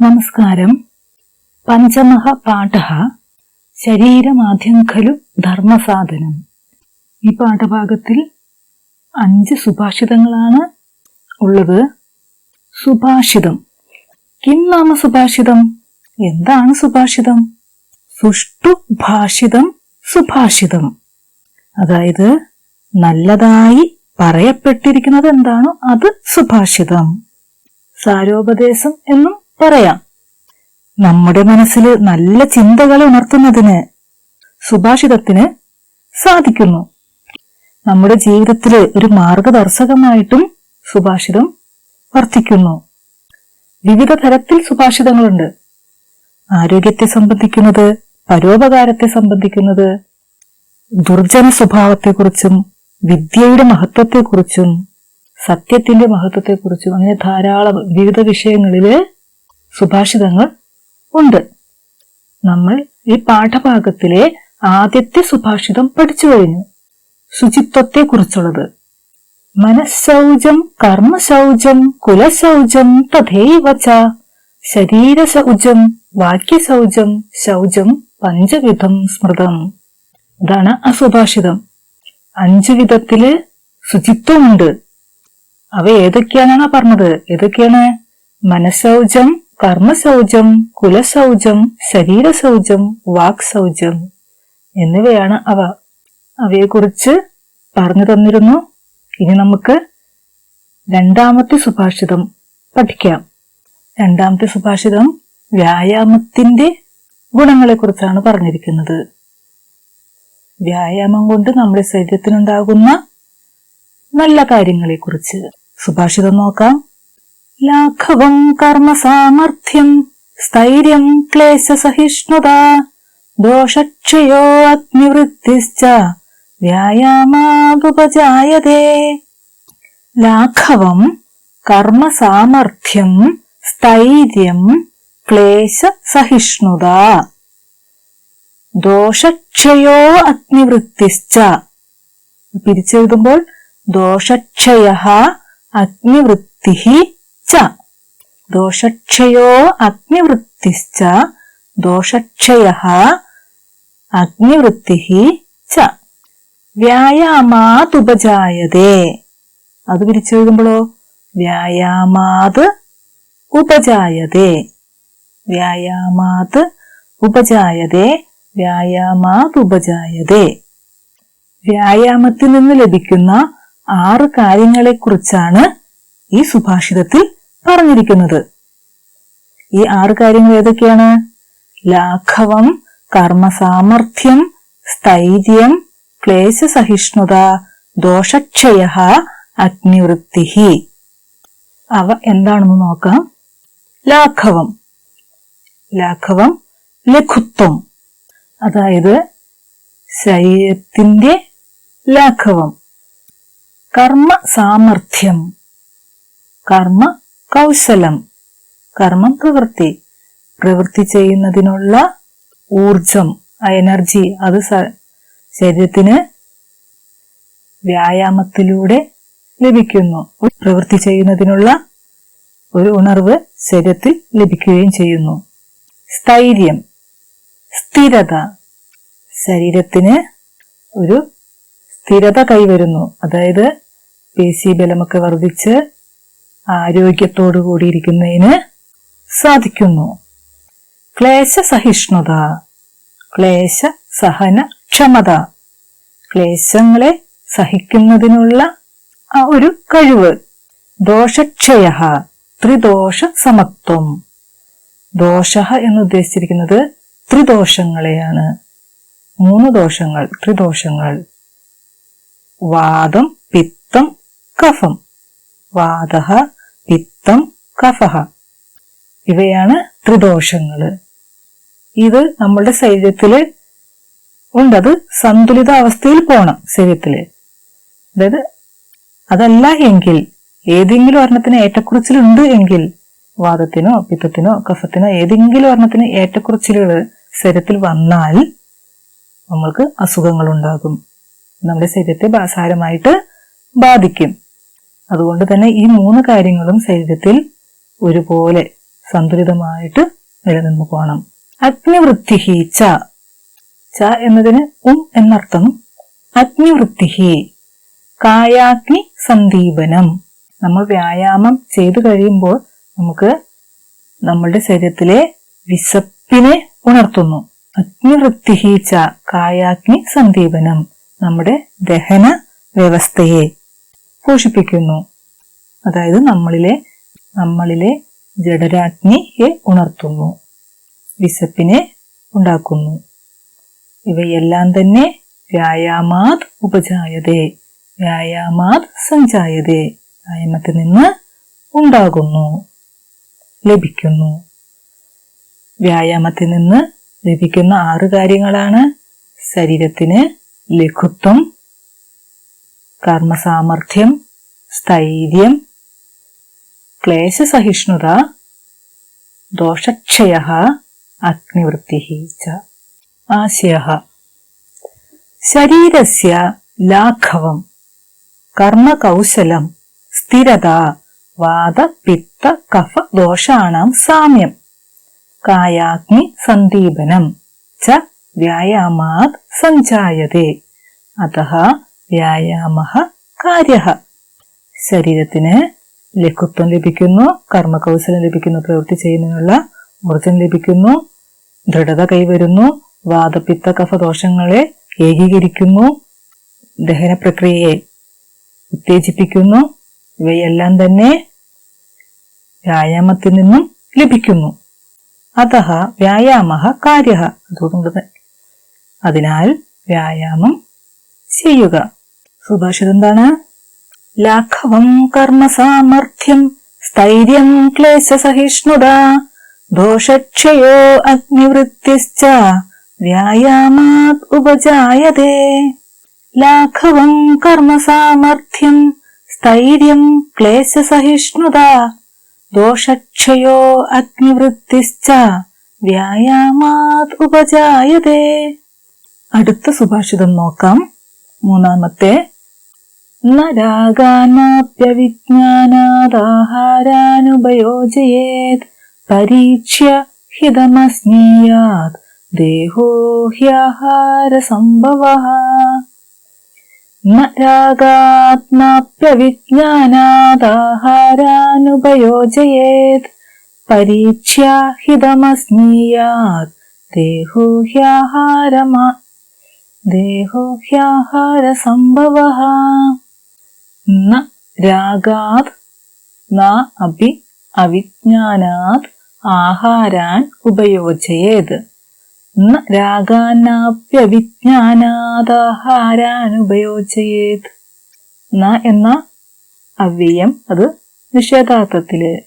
നമസ്കാരം. പഞ്ചമഹ പാഠ ശരീരമാദ്യം ഖലു ധർമ്മസാധനം. ഈ പാഠഭാഗത്തിൽ അഞ്ച് സുഭാഷിതങ്ങളാണ് ഉള്ളത്. സുഭാഷിതം. കിം നാമ സുഭാഷിതം? എന്താണ് സുഭാഷിതം? സുഷ്ടു ഭാഷിതം സുഭാഷിതം. അതായത് നല്ലതായി പറയപ്പെട്ടിരിക്കുന്നത് എന്താണോ? അത് സുഭാഷിതം. സാരോപദേശം എന്നും പറയാം. നമ്മുടെ മനസ്സിൽ നല്ല ചിന്തകൾ ഉണർത്തുന്നതിന് സുഭാഷിതത്തിന് സാധിക്കുന്നു. നമ്മുടെ ജീവിതത്തിൽ ഒരു മാർഗദർശകമായിട്ടും സുഭാഷിതം വർത്തിക്കുന്നു. വിവിധ തരത്തിൽ സുഭാഷിതങ്ങളുണ്ട്. ആരോഗ്യത്തെ സംബന്ധിക്കുന്നത് പരോപകാരത്തെ സംബന്ധിക്കുന്നത് ദുർജന സ്വഭാവത്തെക്കുറിച്ചും വിദ്യയുടെ മഹത്വത്തെക്കുറിച്ചും സത്യത്തിന്റെ മഹത്വത്തെക്കുറിച്ചും അങ്ങനെ ധാരാളം വിവിധ വിഷയങ്ങളിൽ സുഭാഷിതങ്ങൾ ഉണ്ട്. നമ്മൾ ഈ പാഠഭാഗത്തിലെ ആദ്യത്തെ സുഭാഷിതം പഠിച്ചു കഴിഞ്ഞു. ശുചിത്വത്തെക്കുറിച്ചുള്ളത്. മനഃശൗചം കർമ്മശൗചം കുലശൗചം കുലസൗജം ച ശരീരശൗചം വാക്യശൗചം ശൗചം പഞ്ചവിധം സ്മൃതം. ഇതാണ് ആ സുഭാഷിതം. അഞ്ചു വിധത്തിൽ ശുചിത്വമുണ്ട്. അവ ഏതൊക്കെയാണെന്നാ പറഞ്ഞത്? ഏതൊക്കെയാണ്? മനഃശൗചം കർമ്മശൗചം ശരീര സൗജം വാക് സൗജം എന്നിവയാണ് അവ. അവയെക്കുറിച്ച് പറഞ്ഞു തന്നിരുന്നു. ഇനി നമുക്ക് രണ്ടാമത്തെ സുഭാഷിതം പഠിക്കാം. രണ്ടാമത്തെ സുഭാഷിതം വ്യായാമത്തിന്റെ ഗുണങ്ങളെക്കുറിച്ചാണ് പറഞ്ഞിരിക്കുന്നത്. വ്യായാമം കൊണ്ട് നമ്മുടെ ശരീരത്തിനുണ്ടാകുന്ന നല്ല കാര്യങ്ങളെക്കുറിച്ച്. സുഭാഷിതം നോക്കാം. ലാഘവം കർമ്മ സാമർഥ്യം സ്ഥൈര്യം ക്ലേശ സഹിഷ്ണുത ദോഷക്ഷയോ അഗ്നിവൃത്തിശ്ച വ്യായാമാതുപജായതേ. ലാഘവം കർമ്മ സാമർഥ്യം സ്ഥൈര്യം ക്ലേശ സഹിഷ്ണുത ദോഷക്ഷയോ അഗ്നിവൃത്തിശ്ച പിരിച്ചെഴുതുമ്പോൾ ദോഷക്ഷയ അഗ്നിവൃത്തി ച ദോഷക്ഷയോ അഗ്നിവൃത്തിശ്ച. ദോഷക്ഷയ അഗ്നിവൃത്തി ച. വ്യായാമാതുപജായതേ അത് പിരിച്ചെഴുതുമ്പോഴോ വ്യായാമാത് ഉപജായതേ. വ്യായാമാത് ഉപജായതേ. വ്യായാമാത് ഉപജായതേ വ്യായാമത്തിൽ നിന്ന് ലഭിക്കുന്ന ആറ് കാര്യങ്ങളെക്കുറിച്ചാണ് ഈ സുഭാഷിതത്തിൽ പറഞ്ഞിരിക്കുന്നത്. ഈ ആറ് കാര്യങ്ങൾ ഏതൊക്കെയാണ്? ലാഘവം കർമ്മസാമർഥ്യം സ്ഥൈര്യം ക്ലേശസഹിഷ്ണുത ദോഷക്ഷയ അഗ്നിവൃത്തി അവ എന്താണെന്ന് നോക്കാം. ലാഘവം. ലാഘവം ലഘുത്വം. അതായത് ശരീരത്തിന്റെ ലാഘവം. കർമ്മ സാമർഥ്യം കർമ്മ കൗശലം. കർമ്മം പ്രവൃത്തി. പ്രവൃത്തി ചെയ്യുന്നതിനുള്ള ഊർജം എനർജി അത് ശരീരത്തിന് വ്യായാമത്തിലൂടെ ലഭിക്കുന്നു. പ്രവൃത്തി ചെയ്യുന്നതിനുള്ള ഒരു ഉണർവ് ശരീരത്തിൽ ലഭിക്കുകയും ചെയ്യുന്നു. സ്ഥൈര്യം സ്ഥിരത. ശരീരത്തിന് ഒരു സ്ഥിരത കൈവരുന്നു. അതായത് പേശി ബലമൊക്കെ വർദ്ധിച്ച് ആരോഗ്യത്തോടു കൂടിയിരിക്കുന്നതിന് സാധിക്കുന്നു. ക്ലേശ സഹിഷ്ണുത ക്ലേശ സഹന ക്ഷമത ക്ലേശങ്ങളെ സഹിക്കുന്നതിനുള്ള ഒരു കഴിവ്. ദോഷക്ഷയ ത്രിദോഷ സമത്വം ദോഷ എന്ന് ഉദ്ദേശിച്ചിരിക്കുന്നത് ത്രിദോഷങ്ങളെയാണ്. മൂന്ന് ദോഷങ്ങൾ ത്രിദോഷങ്ങൾ. വാദം പിത്തം കഫം. വാദ പിത്തം കഫഹ. ഇവയാണ് ത്രിദോഷങ്ങൾ. ഇത് നമ്മളുടെ ശരീരത്തിൽ ഉണ്ടത് സന്തുലിത അവസ്ഥയിൽ പോണം ശരീരത്തിൽ. അതായത് അതല്ല എങ്കിൽ ഏതെങ്കിലും ഒരെണ്ണത്തിന് ഏറ്റക്കുറിച്ചിലുണ്ട് എങ്കിൽ വാദത്തിനോ പിത്തത്തിനോ കഫത്തിനോ ഏതെങ്കിലും ഒരെണ്ണത്തിന് ഏറ്റക്കുറിച്ചിലുകൾ ശരീരത്തിൽ വന്നാൽ നമ്മൾക്ക് അസുഖങ്ങൾ ഉണ്ടാകും. നമ്മുടെ ശരീരത്തെ സാരമായിട്ട് ബാധിക്കും. അതുകൊണ്ട് തന്നെ ഈ മൂന്ന് കാര്യങ്ങളും ശരീരത്തിൽ ഒരുപോലെ സന്തുലിതമായിട്ട് നിലനിന്നു പോകണം അഗ്നിവൃത്തി ച. ച എന്നതിന് ഉം എന്നർത്ഥം അഗ്നിവൃത്തിഹി. കായാഗ്നി സന്ദീപനം. നമ്മൾ വ്യായാമം ചെയ്തു കഴിയുമ്പോൾ നമുക്ക് നമ്മളുടെ ശരീരത്തിലെ വിശപ്പിനെ ഉണർത്തുന്നു. ച. കായാഗ്നി സന്ദീപനം. നമ്മുടെ ദഹന വ്യവസ്ഥയെ പോഷിപ്പിക്കുന്നു. അതായത് നമ്മളിലെ നമ്മളിലെ ജഡരാഗ്നിയെ ഉണർത്തുന്നു. വിശപ്പിനെ ഉണ്ടാക്കുന്നു. ഇവയെല്ലാം തന്നെ വ്യായാമാത് ഉപജായതേ വ്യായാമാത് സഞ്ചായതേ വ്യായാമത്തിൽ നിന്ന് ഉണ്ടാകുന്നു ലഭിക്കുന്നു. വ്യായാമത്തിൽ നിന്ന് ലഭിക്കുന്ന ആറ് കാര്യങ്ങളാണ് ശരീരത്തിന് ലഘുത്വം കർമ്മസാമർഥ്യം സ്ഥൈര്യം ക്ലേശസഹിഷ്ണുത ദോഷക്ഷയ അഗ്നിവൃത്തി ച. ആശയ. ശരീരസ്യ ലാഘവം കർമ്മകൗശലം സ്ഥിരത വാദ പിത്ത കഫ ദോഷാണാം സാമ്യം. കായാഗ്നി സന്ദീപനം ച വ്യായാമാത് സഞ്ചായതേ. അത വ്യായാമ കാര്യ. ശരീരത്തിന് ലഘുത്വം ലഭിക്കുന്നു കർമ്മകൗശലം ലഭിക്കുന്നു പ്രവൃത്തി ചെയ്യുന്നതിനുള്ള ഊർജം ലഭിക്കുന്നു ദൃഢത കൈവരുന്നു വാദപിത്ത കഫ ദോഷങ്ങളെ ഏകീകരിക്കുന്നു ദഹന പ്രക്രിയയെ ഉത്തേജിപ്പിക്കുന്നു ഇവയെല്ലാം തന്നെ വ്യായാമത്തിൽ നിന്നും ലഭിക്കുന്നു. അത വ്യായാമ കാര്യ. അതുകൊണ്ട് അതിനാൽ വ്യായാമം ചെയ്യുക. സുഭാഷിതം എന്താണ്? ലാഘവം കർമ്മസാമർഥ്യം സ്ഥൈര്യം ക്ലേശസഹിഷ്ണുത ദോഷക്ഷയോ അഗ്നിവൃത്തിശ്ച വ്യായാമാത് ഉപജായതേ. ലാഘവം കർമ്മസാമർഥ്യം സ്ഥൈര്യം ക്ലേശസഹിഷ്ണുത ദോഷക്ഷയോ അഗ്നിവൃത്തിശ്ച വ്യായാമാത് ഉപജായതേ. അടുത്ത സുഭാഷിതം നോക്കാം. മൂന്നാമത്തെ ന രാഗാനാപ്യവിജ്ഞാനാദാഹാരാനുപയോജയേത് പരീക്ഷ്യ ഹിതമസ്നീയാത് ദേഹോ ഹ്യാഹാരസംഭവः ന രാഗാത്മാപ്യവിജ്ഞാനാദാഹാരാനുപയോജയേത് പരീക്ഷ്യ ഹിതമസ്നീയാത് ദേഹോ ഹ്യാഹാരമാ ദേഹോ ഹ്യാഹാരസംഭവः ന രാഗാത് ന അപി അവിജ്ഞാനാത് ആഹാരാൻ ഉപയോജയേത്. ന രാഗാനാപ്യവിജ്ഞാനാദാഹാരാൻ ഉപയോജയേത്. ന എന്ന അവ്യയം അത് നിഷേധാർത്ഥത്തിൽ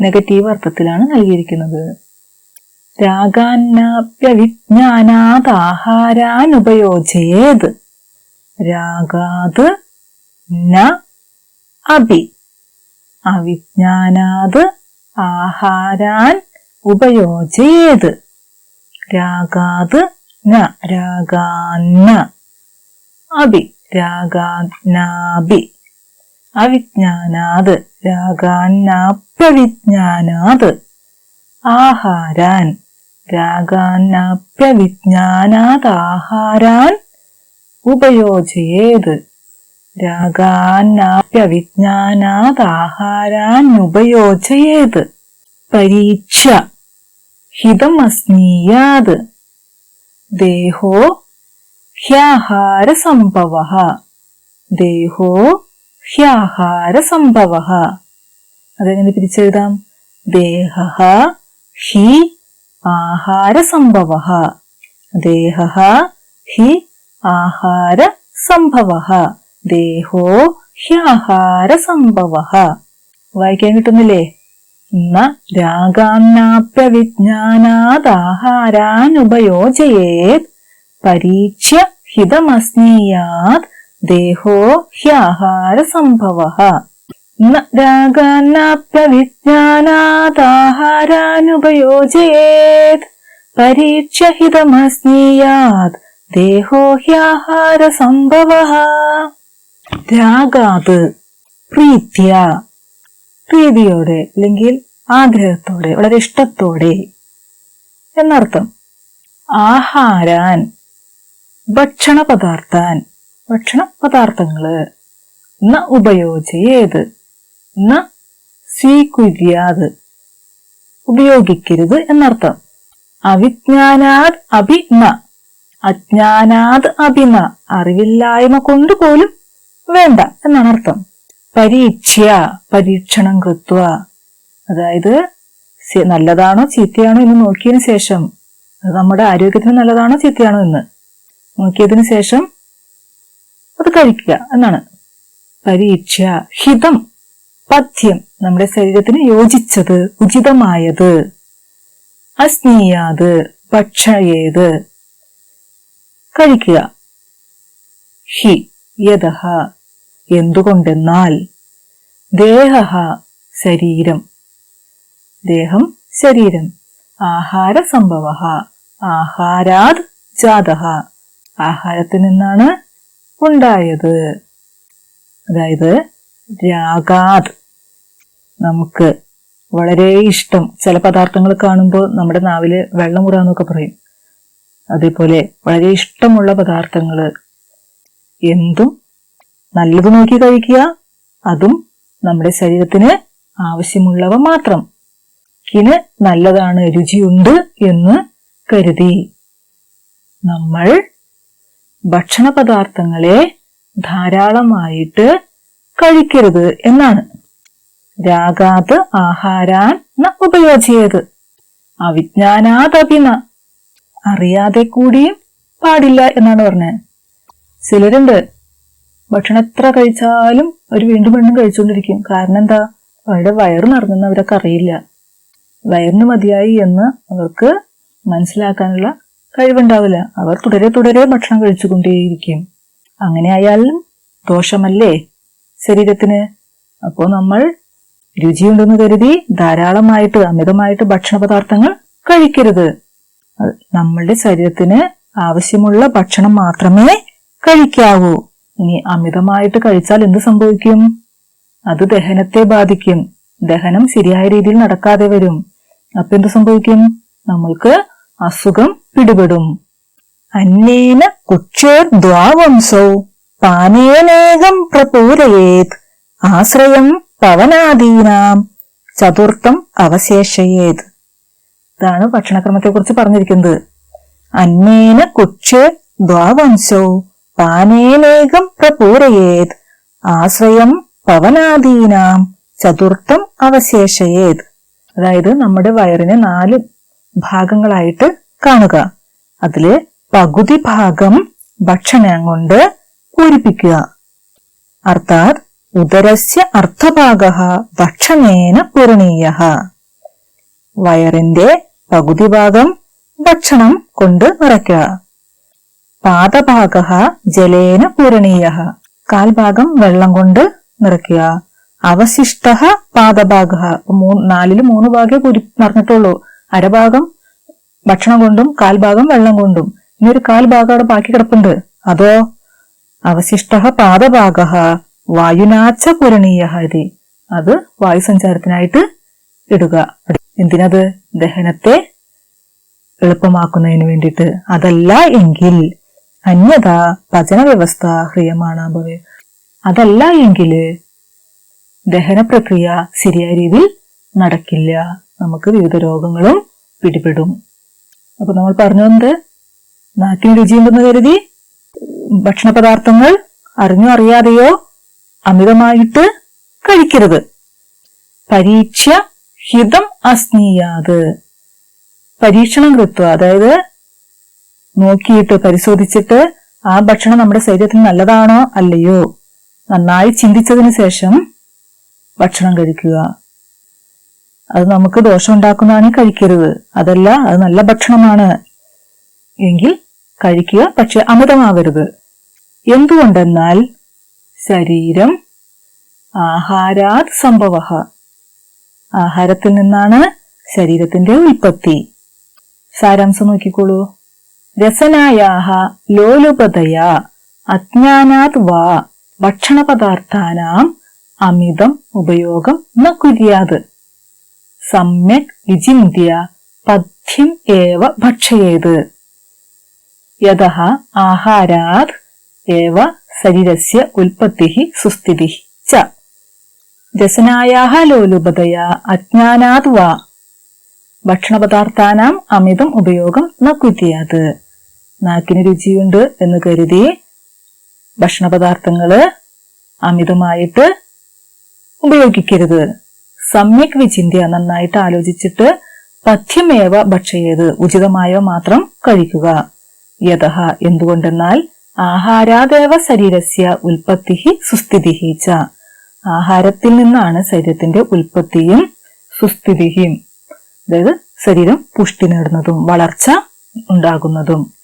നെഗറ്റീവ് അർത്ഥത്തിലാണ് നൽകിയിരിക്കുന്നത്. രാഗാനാപ്യവിജ്ഞാനാദാഹാരാൻ ഉപയോജയേത്. രാഗാത് ന അഭി. അവിജ്ഞാനാത് ആഹാരാൻ ഉപയോജയേത്. രാഗാത് ന രാഗാന്ന. അഭി രാഗാന്നാഭി അവിജ്ഞാനാത് രാഗാന്നാപ്യവിജ്ഞാനാത്. ആഹാരാൻ രാഗാന്നാപ്യവിജ്ഞാനാത് ആഹാരാൻ ഉപയോജയേത്. രാഗാന്നാപ്യവിജ്ഞാനാദാഹാരാനുപയോജയേത് പരീക്ഷ. ഹിതമസ്നീയാത്. ദേഹോ ഹ്യാഹാരസംഭവ. ദേഹോ ഹ്യാഹാരസംഭവ. അതെങ്ങനെ പിരിച്ചെഴുതാം ദേഹ ഹി ആഹാരസംഭവ. ദേഹ ഹി ആഹാരസംഭവ. ദേഹോ ഹ്യാഹാരസംഭവ. വായിക്കാൻ കിട്ടുന്നില്ലേ? ന രാഗാന്നാപ്യവിജ്ഞാനാദാഹാരാനുപയോജയേത്. പരീക്ഷ്യ ഹിതമസ്നീയാത്. ദേഹോ ഹ്യാഹാരസംഭവ. ന രാഗാന്നാപ്യവിജ്ഞാനാദാഹാരാനുപയോജയേത്. പരീക്ഷ ഹിതമസ്നീയാത്. ദേഹോ ഹ്യാഹാരസംഭവ. രാഗാത് പ്രീത്യ പ്രീതിയോടെ അല്ലെങ്കിൽ ആഗ്രഹത്തോടെ വളരെ ഇഷ്ടത്തോടെ എന്നർത്ഥം. ആഹാരാൻ ഭക്ഷണ പദാർത്ഥാൻ ഭക്ഷണ പദാർത്ഥങ്ങൾ ന ഉപയോജയേത് ന സ്വീകുര്യാത് ഉപയോഗിക്കരുത് എന്നർത്ഥം. അവിജ്ഞാനാത് അഭിന അജ്ഞാനാത് അഭിന അറിവില്ലായ്മ കൊണ്ട് പോലും വേണ്ട എന്നാണ് അർത്ഥം. പരീക്ഷ പരീക്ഷണം കൃത്വ. അതായത് നല്ലതാണോ ചീത്തയാണോ എന്ന് നോക്കിയതിനു ശേഷം അത് നമ്മുടെ ആരോഗ്യത്തിന് നല്ലതാണോ ചീത്തയാണോ എന്ന് നോക്കിയതിനു ശേഷം അത് കഴിക്കുക എന്നാണ്. പരീക്ഷ ഹിതം പഥ്യം നമ്മുടെ ശരീരത്തിന് യോജിച്ചത് ഉചിതമായത് അസ്നീയാത് ഭക്ഷയേത്. കഴിക്കുക. ഹി യതഹ എന്തുകൊണ്ടെന്നാൽ ദേഹ ശരീരം. ദേഹം ശരീരം. ആഹാര സംഭവ ആഹാരാത് ജാത ആഹാരത്തിൽ നിന്നാണ് ഉണ്ടായത്. അതായത് രാഗാത് നമുക്ക് വളരെ ഇഷ്ടം ചില പദാർത്ഥങ്ങൾ കാണുമ്പോൾ നമ്മുടെ നാവിൽ വെള്ളം മുറാന്നൊക്കെ പറയും. അതേപോലെ വളരെ ഇഷ്ടമുള്ള പദാർത്ഥങ്ങൾ എന്തും നല്ലത് നോക്കി കഴിക്കുക. അതും നമ്മുടെ ശരീരത്തിന് ആവശ്യമുള്ളവ മാത്രം. കിന് നല്ലതാണ് രുചിയുണ്ട് എന്ന് കരുതി. നമ്മൾ ഭക്ഷണ പദാർത്ഥങ്ങളെ ധാരാളമായിട്ട് കഴിക്കരുത് എന്നാണ്. രാഗാത് ആഹാരാൻ ന ഉപയോജിയത് അവിജ്ഞാനാതപിന. അറിയാതെ കൂടിയും പാടില്ല എന്നാണ് പറഞ്ഞത്. ചിലരുണ്ട് ഭക്ഷണം എത്ര കഴിച്ചാലും അവർ വീണ്ടും വീണ്ടും കഴിച്ചുകൊണ്ടിരിക്കും. കാരണം എന്താ? അവരുടെ വയറ് നിറഞ്ഞെന്ന് അവരൊക്കെ അറിയില്ല. വയറിന് മതിയായി എന്ന് അവർക്ക് മനസ്സിലാക്കാനുള്ള കഴിവുണ്ടാവില്ല. അവർ തുടരെ തുടരെ ഭക്ഷണം കഴിച്ചുകൊണ്ടേയിരിക്കും. അങ്ങനെ ആയാലും ദോഷമല്ലേ? ശരീരത്തിന്. അപ്പോൾ നമ്മൾ രുചിയുണ്ടെന്ന് കരുതി ധാരാളമായിട്ട് അമിതമായിട്ട് ഭക്ഷണ പദാർത്ഥങ്ങൾ കഴിക്കരുത് നമ്മളുടെ ശരീരത്തിന് ആവശ്യമുള്ള ഭക്ഷണം മാത്രമേ കഴിക്കാവൂ. ഇനി അമിതമായിട്ട് കഴിച്ചാൽ എന്ത് സംഭവിക്കും? അത് ദഹനത്തെ ബാധിക്കും. ദഹനം ശരിയായ രീതിയിൽ നടക്കാതെ വരും. അപ്പൊ എന്ത് സംഭവിക്കും? നമ്മൾക്ക് അസുഖം പിടിപെടും. അന്നേന കുക്ഷേർ ദ്വാവംസോ പാനേനേകം പ്രപൂരയേത് ആശ്രയം പവനാദീനാം ചതുർത്ഥം അവശേഷയേത്. ഇതാണ് ഭക്ഷണക്രമത്തെ കുറിച്ച് പറഞ്ഞിരിക്കുന്നത്. അന്നേന കുക്ഷേർ ദ്വാവംശോ പാനേനേകം പ്രപൂരയേത്. ആശ്രയം പവനാദീനാം ചതുർത്ഥം അവശേഷയേത്. അതായത് നമ്മുടെ വയറിന് നാല് ഭാഗങ്ങളായിട്ട് കാണുക. അതിൽ പകുതി ഭാഗം ഭക്ഷണം കൊണ്ട് പൂരിപ്പിക്കുക. അർത്ഥാത് ഉദരസ്യ അർത്ഥഭാഗ ഭക്ഷണേന പൂരണീയ. വയറിന്റെ പകുതി ഭാഗം ഭക്ഷണം കൊണ്ട് നിറയ്ക്കുക. പാദഭാഗ ജലേന പൂരണീയ. കാൽഭാഗം വെള്ളം കൊണ്ട് നിറയ്ക്കുക. അവശിഷ്ട പാദഭാഗ. നാലിൽ മൂന്ന് ഭാഗേ പൂരി നിറഞ്ഞിട്ടുള്ളൂ അരഭാഗം ഭക്ഷണം കൊണ്ടും കാൽഭാഗം വെള്ളം കൊണ്ടും. ഇനി ഒരു കാൽഭാഗം അവിടെ ബാക്കി കിടപ്പുണ്ട്. അതോ അവശിഷ്ട പാദഭാഗ. വായുനാച്ച പൂരണീയ ഇത്. അത് വായുസഞ്ചാരത്തിനായിട്ട് ഇടുക. എന്തിനത്? ദഹനത്തെ എളുപ്പമാക്കുന്നതിന് വേണ്ടിയിട്ട്. അതല്ല എങ്കിൽ അന്യത പചന വ്യവസ്ഥ ഹ്രിയമാണാഭവേ അതല്ല എങ്കിൽ ദഹന പ്രക്രിയ ശരിയായ രീതിയിൽ നടക്കില്ല. നമുക്ക് വിവിധ രോഗങ്ങളും പിടിപെടും. അപ്പൊ നമ്മൾ പറഞ്ഞു വന്നത് നാക്കിന് രുചിയുണ്ടെന്ന് കരുതി ഭക്ഷണ പദാർത്ഥങ്ങൾ അറിഞ്ഞോ അറിയാതെയോ അമിതമായിട്ട് കഴിക്കരുത്. പരീക്ഷ ഹിതം അസ്നീയാത്. പരീക്ഷണം കൃത്വ. അതായത് നോക്കിയിട്ട് പരിശോധിച്ചിട്ട് ആ ഭക്ഷണം നമ്മുടെ ശരീരത്തിന് നല്ലതാണോ അല്ലയോ നന്നായി ചിന്തിച്ചതിന് ശേഷം ഭക്ഷണം കഴിക്കുക. അത് നമുക്ക് ദോഷം ഉണ്ടാക്കുന്നതാണെങ്കിൽ കഴിക്കരുത്. അതല്ല അത് നല്ല ഭക്ഷണമാണ്. എങ്കിൽ കഴിക്കുക പക്ഷെ അമിതമാവരുത് എന്തുകൊണ്ടെന്നാൽ ശരീരം ആഹാരാത് സംഭവ ആഹാരത്തിൽ നിന്നാണ് ശരീരത്തിന്റെ ഉൽപ്പത്തി. സാരാംശം നോക്കിക്കോളൂ. രസനായാഹ ലോലുപതയാ അജ്ഞാനാത് വാ ഭക്ഷണപദാർത്ഥാനാം അമിതം ഉപയോഗം ന കുര്യാത് സമ്യക് വിചിന്യ പഥ്യം ഏവ ഭക്ഷയേത്. യത ആഹാരാത് ഏവ ശരീരസ്യ ഉൽപ്പത്തി സുസ്ഥിതി ച. രസനായാഹ ലോലുപതയാ അജ്ഞാനാത് വാ ഭക്ഷണപദാർത്ഥാനാം അമിതം ഉപയോഗം ന കുര്യാത് നാക്കിന് രുചിയുണ്ട് എന്ന് കരുതി ഭക്ഷണപദാർത്ഥങ്ങൾ അമിതമായിട്ട് ഉപയോഗിക്കരുത്. സമ്യക് വിചിന്തിയ നന്നായിട്ട് ആലോചിച്ചിട്ട് പഥ്യമേവ ഭക്ഷയേത് ഉചിതമായോ മാത്രം കഴിക്കുക. യഥ എന്തുകൊണ്ടെന്നാൽ ആഹാരാദേവ ശരീരസ്യ ഉൽപ്പത്തി സുസ്ഥിതി ച. ആഹാരത്തിൽ നിന്നാണ് ശരീരത്തിന്റെ ഉൽപ്പത്തിയും സുസ്ഥിതിയും അതായത് ശരീരം പുഷ്ടി നേടുന്നതും വളർച്ച ഉണ്ടാകുന്നതും.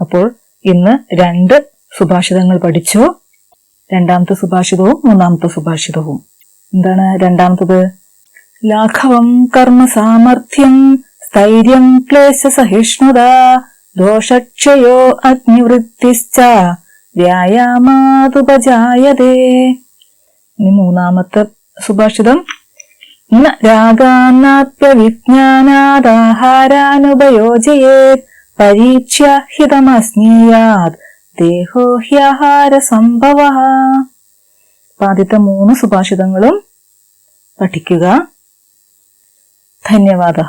അപ്പോൾ ഇന്ന് രണ്ട് സുഭാഷിതങ്ങൾ പഠിച്ചു. രണ്ടാമത്തെ സുഭാഷിതവും മൂന്നാമത്തെ സുഭാഷിതവും. എന്താണ് രണ്ടാമത്തത്? ലാഘവം കർമ്മ സാമർഥ്യം സ്ഥൈര്യം ക്ലേശ സഹിഷ്ണുത ദോഷക്ഷയോ അഗ്നിവൃത്തിശ്ച വ്യായാമാതുപജായതേ. ഇനി മൂന്നാമത്തെ സുഭാഷിതം. രാഗാന്നാപ്യ വിജ്ഞാനാദാഹാരാനുപയോജയേത് പരീക്ഷ്യ ഹിതമസ്നീയാത് ദേഹോ ഹ്യാഹാര സംഭവ ആദ്യത്തെ മൂന്ന് സുഭാഷിതങ്ങളും പഠിക്കുക. ധന്യവാദ.